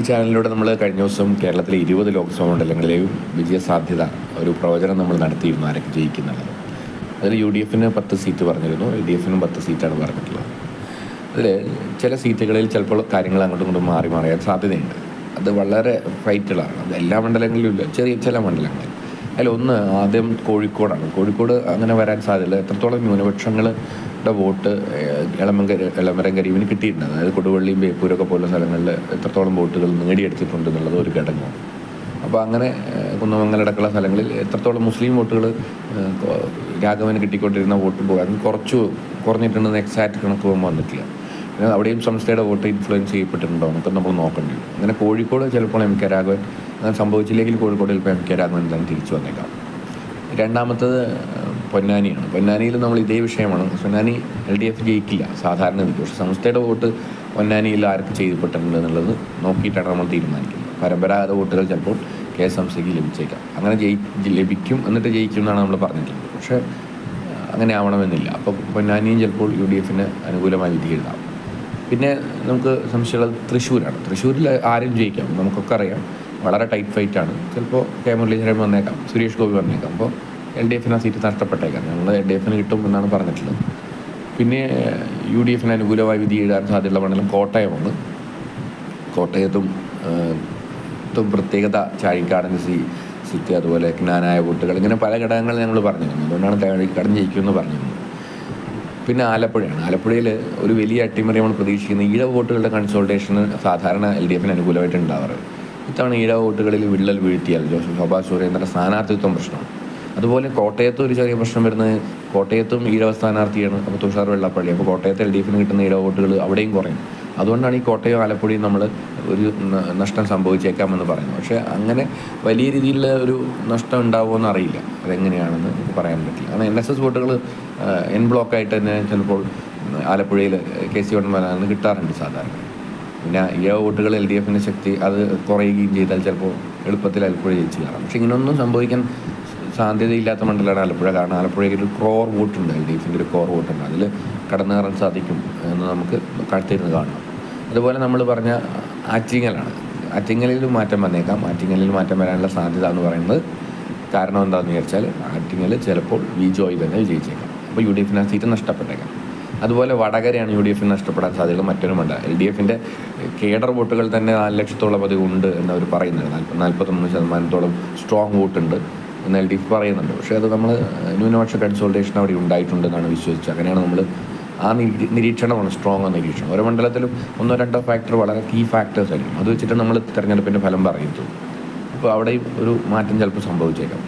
ഈ ചാനലിലൂടെ നമ്മൾ കഴിഞ്ഞ ദിവസം കേരളത്തിലെ ഇരുപത് ലോക്സഭാ മണ്ഡലങ്ങളിലെയും വിജയ സാധ്യത ഒരു പ്രവചനം നമ്മൾ നടത്തിയിരുന്നു ആരൊക്കെ ജയിക്കുന്നുള്ളത്. അതിൽ യു ഡി എഫിന് പത്ത് സീറ്റ് പറഞ്ഞിരുന്നു. എൽ ഡി എഫിനും പത്ത് സീറ്റാണ് പറഞ്ഞിട്ടുള്ളത്. അതിൽ ചില സീറ്റുകളിൽ ചിലപ്പോൾ കാര്യങ്ങൾ അങ്ങോട്ടും ഇങ്ങോട്ടും മാറി മാറിയാൻ സാധ്യതയുണ്ട്. അത് വളരെ ഫൈറ്റുകളാണ് അത് എല്ലാ മണ്ഡലങ്ങളിലും ഇല്ല. ചെറിയ ചില മണ്ഡലങ്ങളിൽ. അതിലൊന്ന് ആദ്യം കോഴിക്കോടാണ്. കോഴിക്കോട് അങ്ങനെ വരാൻ സാധ്യതയില്ല. എത്രത്തോളം ന്യൂനപക്ഷങ്ങളുടെ വോട്ട് എളമങ്കര എളമരം കരീവിന് കിട്ടിയിട്ടുണ്ട്. അതായത് കൊടുവള്ളിയും ബേപ്പൂരൊക്കെ പോലുള്ള സ്ഥലങ്ങളിൽ എത്രത്തോളം വോട്ടുകൾ നേടിയെടുത്തിട്ടുണ്ട് എന്നുള്ളത് ഒരു ഘടകമാണ്. അപ്പോൾ അങ്ങനെ കുന്നമംഗലടക്കമുള്ള സ്ഥലങ്ങളിൽ എത്രത്തോളം മുസ്ലിം വോട്ടുകൾ രാഘവന് കിട്ടിക്കൊണ്ടിരുന്ന വോട്ട് പോകാൻ കുറച്ച് കുറഞ്ഞിട്ടുണ്ടെന്ന് എക്സാക്ട് പോകുമ്പോൾ വന്നിട്ടില്ല. പിന്നെ അവിടെയും സംസ്ഥയുടെ വോട്ട് ഇൻഫ്ലുവൻസ് ചെയ്യപ്പെട്ടിട്ടുണ്ടോ എന്നൊക്കെ നമ്മൾ നോക്കേണ്ടി വരും. അങ്ങനെ കോഴിക്കോട് ചിലപ്പോൾ എം കെ രാഘവൻ അങ്ങനെ സംഭവിച്ചില്ലെങ്കിൽ കോഴിക്കോട് ചിലപ്പോൾ എം കെ രാഘവൻ തന്നെ തിരിച്ചു വന്നേക്കാം. രണ്ടാമത്തത് പൊന്നാനിയാണ്. പൊന്നാനിയിൽ നമ്മൾ ഇതേ വിഷയമാണ്. പൊന്നാനി എൽ ഡി എഫ് ജയിക്കില്ല. സാധാരണ പക്ഷേ സംസ്ഥയുടെ വോട്ട് പൊന്നാനിയിൽ ആർക്ക് ചെയ്യപ്പെട്ടിട്ടുണ്ട് എന്നുള്ളത് നോക്കിയിട്ടാണ് നമ്മൾ തീരുമാനിക്കുന്നത്. പരമ്പരാഗത വോട്ടുകൾ ചിലപ്പോൾ കെ എസ് എം സിക്ക് ലഭിച്ചേക്കാം. അങ്ങനെ ജയി ലഭിക്കും എന്നിട്ട് ജയിക്കും എന്നാണ് നമ്മൾ പറഞ്ഞിട്ടുള്ളത്. പക്ഷേ അങ്ങനെ ആവണമെന്നില്ല. അപ്പോൾ പൊന്നാനിയും ചിലപ്പോൾ യു ഡി എഫിന് അനുകൂലമായി വിധി എഴുതാം. പിന്നെ നമുക്ക് സംശയമുള്ളത് തൃശ്ശൂരാണ്. തൃശ്ശൂരിൽ ആരും ജയിക്കാം. നമുക്കൊക്കെ അറിയാം. വളരെ ടൈറ്റ് ഫൈറ്റാണ് ചിലപ്പോൾ കെ മുരളീധരൻ വന്നേക്കാം. സുരേഷ് ഗോപി വന്നേക്കാം. അപ്പോൾ എൽ ഡി എഫിന് ആ സീറ്റ് നഷ്ടപ്പെട്ടേക്കാം ഞങ്ങൾ എൽ ഡി എഫിന് കിട്ടും എന്നാണ് പറഞ്ഞിട്ടുള്ളത്. പിന്നെ യു ഡി എഫിന് അനുകൂലമായി വിധി എഴുതാൻ സാധ്യതയുള്ള മണ്ഡലം കോട്ടയമാണ്. കോട്ടയത്തും ഏറ്റവും പ്രത്യേകത ചാഴിക്കാടൻ സി സിറ്റി അതുപോലെ ജ്ഞാനായ വോട്ടുകൾ ഇങ്ങനെ പല ഘടകങ്ങൾ ഞങ്ങൾ പറഞ്ഞിരുന്നു. അതുകൊണ്ടാണ് ചാഴിക്കാടൻ ജയിക്കുമെന്ന് പറഞ്ഞിരുന്നത്. പിന്നെ ആലപ്പുഴയാണ്. ആലപ്പുഴയിൽ ഒരു വലിയ അട്ടിമറി നമ്മൾ പ്രതീക്ഷിക്കുന്ന. ഈഴ വോട്ടുകളുടെ കൺസൾട്ടേഷന് സാധാരണ എൽ ഡി എഫിന് അനുകൂലമായിട്ട് ഉണ്ടാവാറ്. ഇത്തവണ ഈഴ വോട്ടുകളിൽ വിള്ളൽ വീഴ്ത്തിയാൽ ജോസഫ് ശോഭാ സുരേന്ദ്രന്റെ സ്ഥാനാർത്ഥിത്വം പ്രശ്നമാണ്. അതുപോലെ കോട്ടയത്ത് ഒരു ചെറിയ പ്രശ്നം വരുന്നത് കോട്ടയത്തും ഈഴവ സ്ഥാനാർത്ഥിയാണ് അപ്പോൾ തുഷാർ വെള്ളാപ്പള്ളി. അപ്പോൾ കോട്ടയത്ത് എൽ ഡി എഫിന് കിട്ടുന്ന ഈഴവ വോട്ടുകൾ അവിടെയും കുറയും. അതുകൊണ്ടാണ് ഈ കോട്ടയം ആലപ്പുഴയും നമ്മൾ ഒരു നഷ്ടം സംഭവിച്ചേക്കാമെന്ന് പറയുന്നത്. പക്ഷേ അങ്ങനെ വലിയ രീതിയിലുള്ള ഒരു നഷ്ടം ഉണ്ടാവുമോ അറിയില്ല. അതെങ്ങനെയാണെന്ന് പറയാൻ പറ്റില്ല. കാരണം എൻ എസ് എസ് വോട്ടുകൾ എൻ ബ്ലോക്കായിട്ട് തന്നെ ചിലപ്പോൾ ആലപ്പുഴയിൽ കെ സി വൺമാരാണ് കിട്ടാറുണ്ട് സാധാരണ. പിന്നെ ഈ വോട്ടുകൾ എൽ ഡി എഫിന്റെ ശക്തി അത് കുറയുകയും ചെയ്താൽ ചിലപ്പോൾ എളുപ്പത്തിൽ ആലപ്പുഴ ജയിച്ചു കയറാം. പക്ഷേ ഇങ്ങനെയൊന്നും സംഭവിക്കാൻ സാധ്യതയില്ലാത്ത മണ്ഡലമാണ് ആലപ്പുഴ. കാരണം ആലപ്പുഴയിൽ ഒരു ക്രോർ വോട്ടുണ്ട് എൽ ഡി എഫിന്റെ ഒരു ക്രോർ വോട്ടുണ്ട് അതിൽ കടന്നു കയറാൻ സാധിക്കും എന്ന് നമുക്ക് കഴുത്തിരുന്ന് കാണണം അതുപോലെ നമ്മൾ പറഞ്ഞ ആറ്റിങ്ങലാണ്. ആറ്റിങ്ങലിൽ മാറ്റം വന്നേക്കാം. ആറ്റിങ്ങലിൽ മാറ്റം വരാനുള്ള സാധ്യത എന്ന് പറയുന്നത് കാരണം എന്താണെന്ന് വിചാരിച്ചാൽ ആറ്റിങ്ങൽ ചിലപ്പോൾ വി ജോയ് തന്നെ വിജയിച്ചേക്കാം. അപ്പോൾ യു ഡി എഫിന് ആ സീറ്റ് നഷ്ടപ്പെട്ടേക്കാം. അതുപോലെ വടകരയാണ് യു ഡി എഫിന് നഷ്ടപ്പെടാൻ സാധ്യത മറ്റൊരു മണ്ഡലം എൽ ഡി എഫിന്റെ കേഡർ വോട്ടുകൾ തന്നെ നാല് ലക്ഷത്തോളം അത് ഉണ്ട് എന്നവർ പറയുന്നത് നാൽപ്പ നാൽപ്പത്തൊന്ന് ശതമാനത്തോളം സ്ട്രോങ് വോട്ടുണ്ട്. എന്ന് എൽ ഡി എഫ് പറയുന്നുണ്ട്. പക്ഷേ അത് നമ്മൾ ന്യൂനപക്ഷ കൺസോൾട്ടേഷൻ അവിടെ ഉണ്ടായിട്ടുണ്ടെന്നാണ് വിശ്വസിച്ചത്. അങ്ങനെയാണ് നമ്മൾ ആ നിരീ നിരീക്ഷണമാണ് സ്ട്രോങ് നിരീക്ഷണം. ഓരോ മണ്ഡലത്തിലും ഒന്നോ രണ്ടോ ഫാക്ടർ വളരെ കീ ഫാക്ടേഴ്സ് ആയിരിക്കും. അത് വെച്ചിട്ട് നമ്മൾ തിരഞ്ഞെടുപ്പിന്റെ ഫലം പറയുന്നു അപ്പോൾ അവിടെയും ഒരു മാറ്റം ചിലപ്പോൾ സംഭവിച്ചേക്കാം.